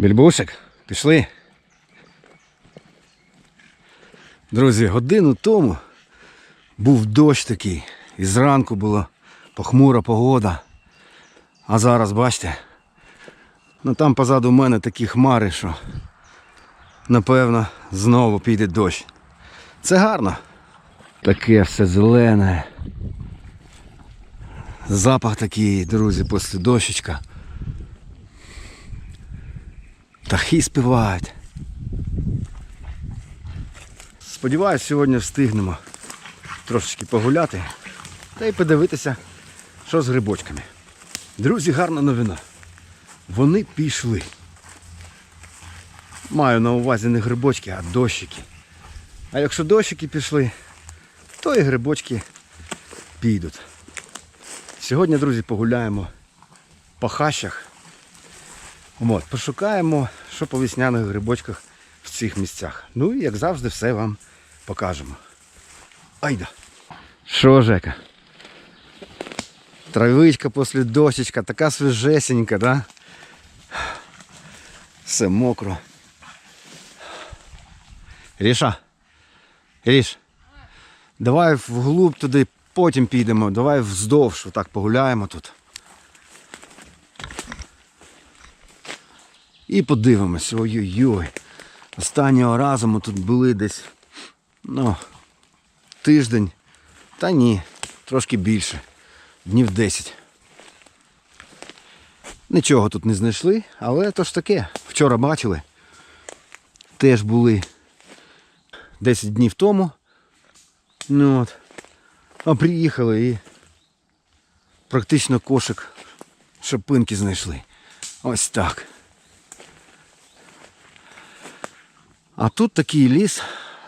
Більбушек, пішли. Друзі, годину тому був дощ такий. І зранку була похмура погода. А зараз, бачите, ну там позаду мене такі хмари, що напевно знову піде дощ. Це гарно. Таке все зелене. Запах такий, друзі, після дощечка. Птахи співають. Сподіваюсь, сьогодні встигнемо трошечки погуляти та й подивитися, що з грибочками. Друзі, гарна новина. Вони пішли. Маю на увазі не грибочки, а дощики. А якщо дощики пішли, то і грибочки підуть. Сьогодні, друзі, погуляємо по хащах. От, пошукаємо, що по весняних грибочках в цих місцях. Ну і як завжди, все вам покажемо. Айда. Що, Жека? Травичка після дощечка, така свіжесенька, да? Все мокро. Ріша. Ріш. Давай вглуб туди, потім підемо. Давай вздовж, отак погуляємо тут. І подивимось. Ой-ой-ой. Останнього разу ми тут були десь ну, тиждень. Та ні, трошки більше. Днів 10. Нічого тут не знайшли, але то ж таке. Вчора бачили. Теж були 10 днів тому. Ну от. А приїхали і практично кошик шапинки знайшли. Ось так. А тут такий ліс,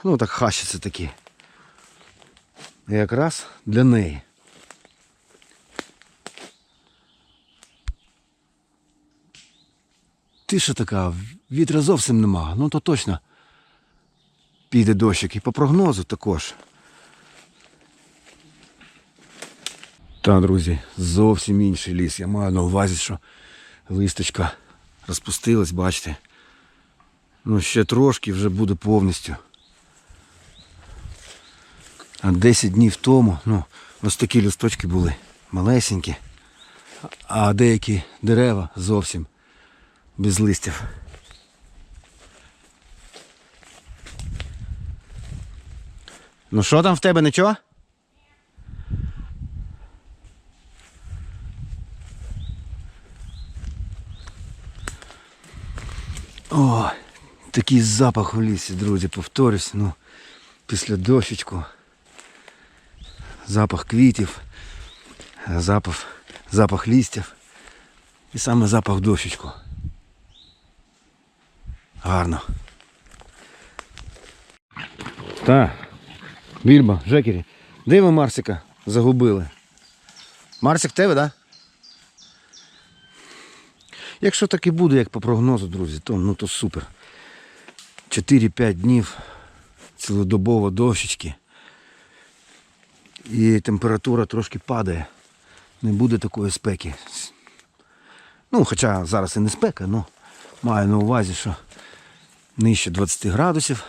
ну так хащиться такі. Якраз для неї. Тиша така, вітра зовсім нема, ну то точно піде дощик. І по прогнозу також. Та, друзі, зовсім інший ліс. Я маю на увазі, що листочка розпустилась, бачите. Ну, ще трошки вже буде повністю. А 10 днів тому, ну, ось такі листочки були малесенькі, а деякі дерева зовсім без листів. Ну що там в тебе нічого? О, такий запах у лісі, друзі, повторюсь, ну, після дощечку. Запах квітів, запах, запах листів і саме запах дощечку. Гарно. Так. Більба, Жекері, де ви Марсика загубили? Марсик тебе, так? Якщо так і буде, як по прогнозу, друзі, то, ну, то супер. 4-5 днів цілодобово дощечки. І температура трошки падає. Не буде такої спеки. Ну, хоча зараз і не спека, але маю на увазі, що нижче 20 градусів.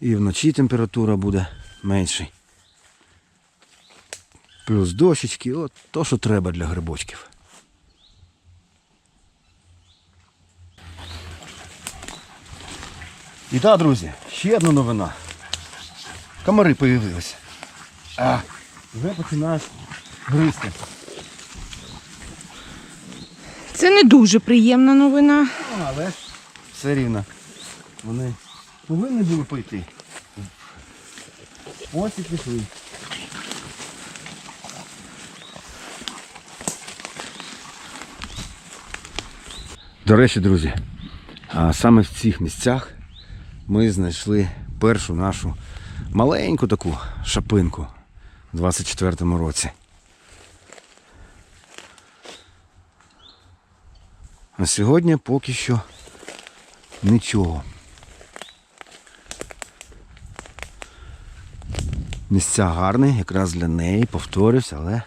І вночі температура буде менша. Плюс дощечки, от то, що треба для грибочків. І так, друзі, ще одна новина. Комари появилися. А, вже починають гризти. Це не дуже приємна новина. Ну, але ж все рівно. Вони повинні були пойти. Ось і пішли. До речі, друзі, а саме в цих місцях ми знайшли першу нашу маленьку таку шапинку у 24-му році. А сьогодні поки що нічого. Місця гарні, якраз для неї, повторюсь, але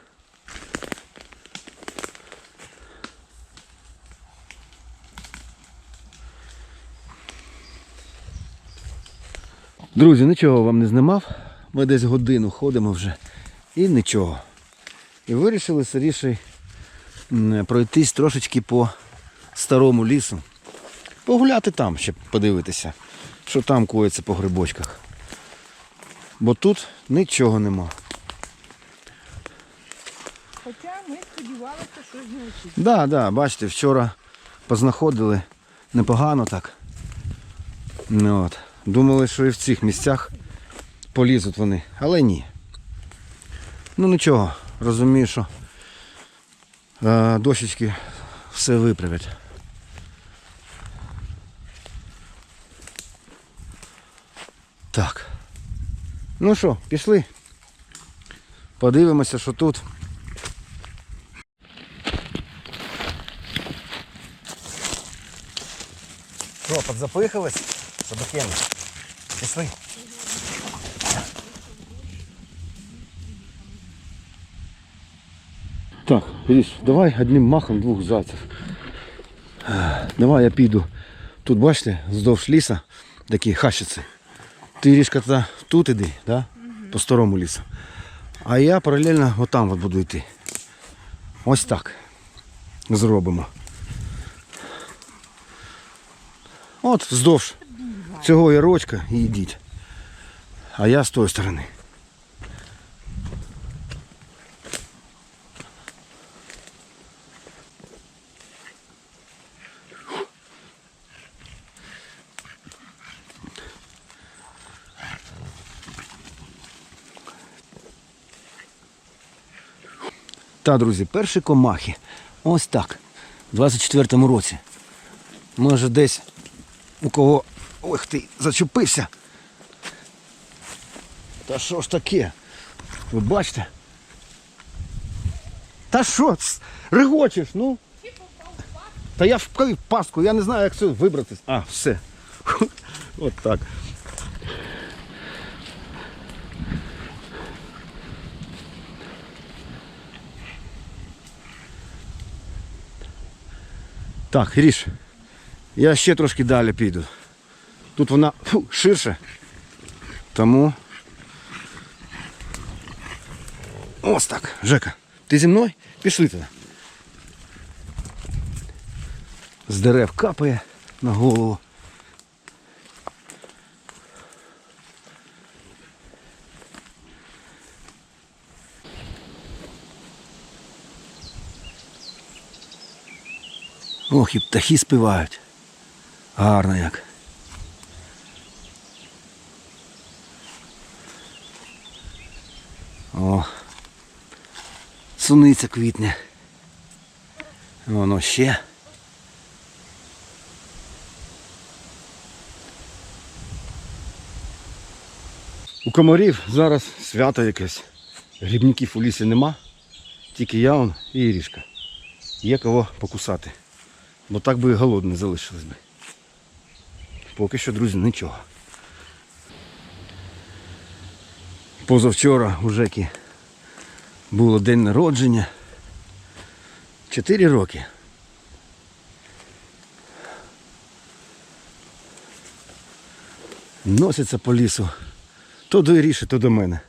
Друзі, нічого вам не знімав. Ми десь годину ходимо вже. І нічого. І вирішили сиріше пройтись трошечки по старому лісу. Погуляти там, щоб подивитися, що там коїться по грибочках. Бо тут нічого нема. Хоча ми сподівалися, що знайти. Да, да, бачите, вчора познаходили непогано так. Ну, от. Думали, що і в цих місцях полізуть вони, але ні. Ну нічого, розумію, що е, дощечки все виправлять. Так. Ну що, пішли? Подивимося, що тут. Що, подзапихались? Собакени. Пішли. Так, Ріш, давай одним махом двох зайців. Е, Давай я піду. Тут бачите, вздовж ліса такі хащиці. Ти ріжка тут іди, да? по старому лісу. А я паралельно отам от буду йти. Ось так. Зробимо. От вздовж цього ярочка і йдіть. А я з тої сторони. Та, друзі, перші комахи. Ось так. У 24-му році. Може десь у кого. Ох ти, зачепився. Та що ж таке? Ви бачите? Та що? ц- Регочеш, ну? Та я впав в пастку, я не знаю, як це вибратись. А, все. От так. Так, Ріш, я ще трошки далі піду. Тут вона фу, ширше. Тому. Ось так. Жека, ти зі мною? Пішли туди. З дерев капає на голову. Ох, і птахи співають. Гарно як. О. Суниця квітне. Воно ще. У комарів зараз свято якесь. Грибників у лісі нема. Тільки я он і Ірішка. Є кого покусати. Бо так би і голодні залишились би. Поки що, друзі, нічого. Позавчора у Жекі було день народження. Чотири роки. Носиться по лісу. То до Іріші, то до мене.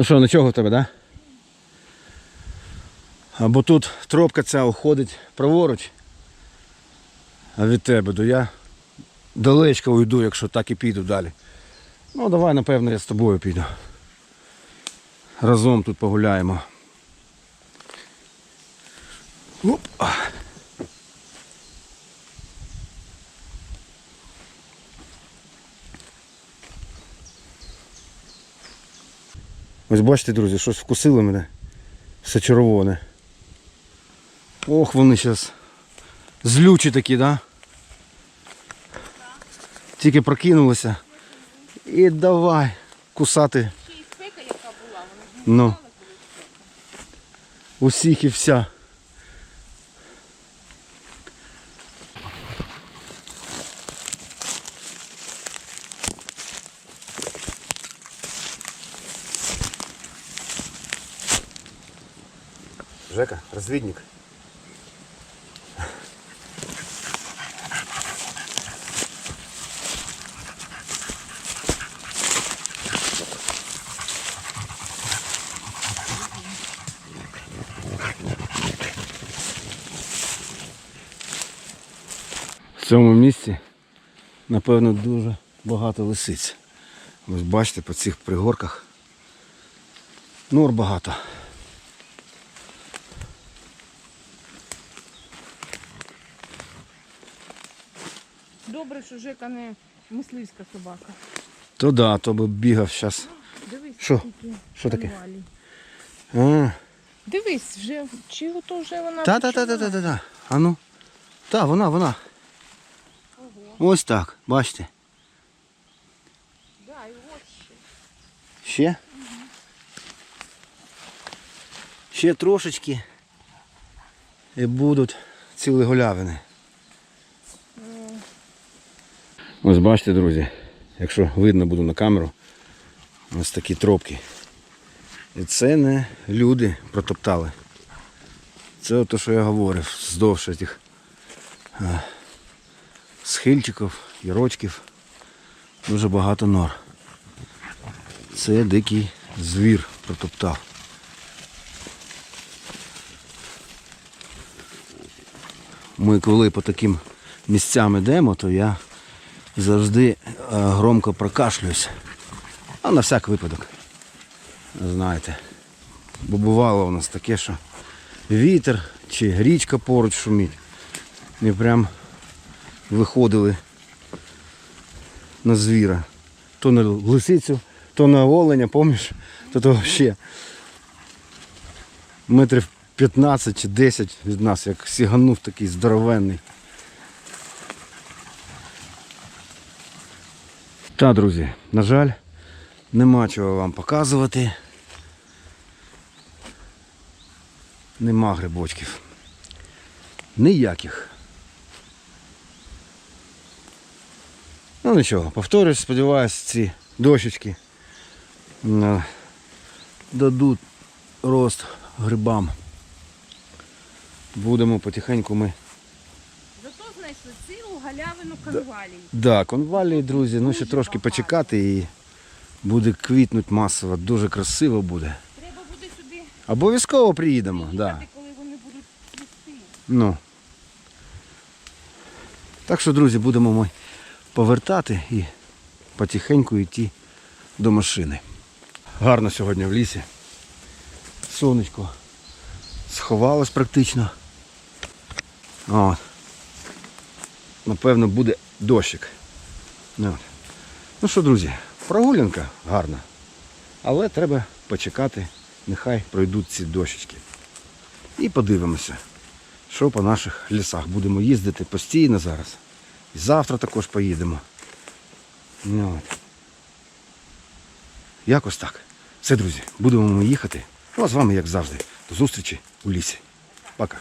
Ну що, нічого в тебе, да? Або тут тропка ця уходить праворуч, а від тебе, то я далечко уйду, якщо так і піду далі. Ну давай, напевно, я з тобою піду. Разом тут погуляємо. Оп. Ось бачите, друзі, щось вкусило мене. Все червоне. Ох, вони зараз злючі такі, да? Тільки прокинулися. І давай кусати. Ще й спека, яка була, вона ж Ну. Усіх і вся. Жека. В цьому місці, напевно, дуже багато лисиць. Ось бачите, по цих пригорках нор багато. Добре, що Жека не мисливська собака. То да, то би бігав зараз. Дивись, Що? скільки Що таке? А, Дивись, вже чи ото вже вона та, та, та, та, та, та, та. А ну. Та, вона, вона. Ось так, бачите. Да, і от ще. Ще? Ще трошечки. І будуть цілі голявини. Ось бачите, друзі, якщо видно буде на камеру, ось такі тропки. І це не люди протоптали. Це те, що я говорив, вздовж цих е, схильчиків, ярочків. Дуже багато нор. Це дикий звір протоптав. Ми коли по таким місцям йдемо, то я завжди е, громко прокашлююсь. А на всяк випадок. Знаєте. Бо бувало у нас таке, що вітер чи річка поруч шумить. І прям виходили на звіра. То на лисицю, то на оленя, помніш? То то взагалі метрів 15 чи 10 від нас, як сіганув такий здоровенний. Та, друзі, на жаль, нема чого вам показувати. Нема грибочків. Ніяких. Ну нічого, повторюсь, сподіваюсь, ці дощечки е, дадуть рост грибам. Будемо потихеньку ми. Зато знайшли цілу галявину конвалій. Да, конвалії, друзі, ну ще Дуже трошки багато. почекати і буде квітнуть масово, дуже красиво буде. Треба буде сюди Обов'язково приїдемо, їхати, коли вони будуть цвісти. Ну. Так що, друзі, будемо ми повертати і потихеньку йти до машини. Гарно сьогодні в лісі. Сонечко сховалось практично. От. Напевно, буде дощик. Ну, ну що, друзі, прогулянка гарна. Але треба почекати, нехай пройдуть ці дощечки. І подивимося що по наших лісах. Будемо їздити постійно зараз. І завтра також поїдемо. Ну, от. Якось так. Все, друзі, будемо ми їхати. Ну а з вами, як завжди, до зустрічі у лісі. Пока.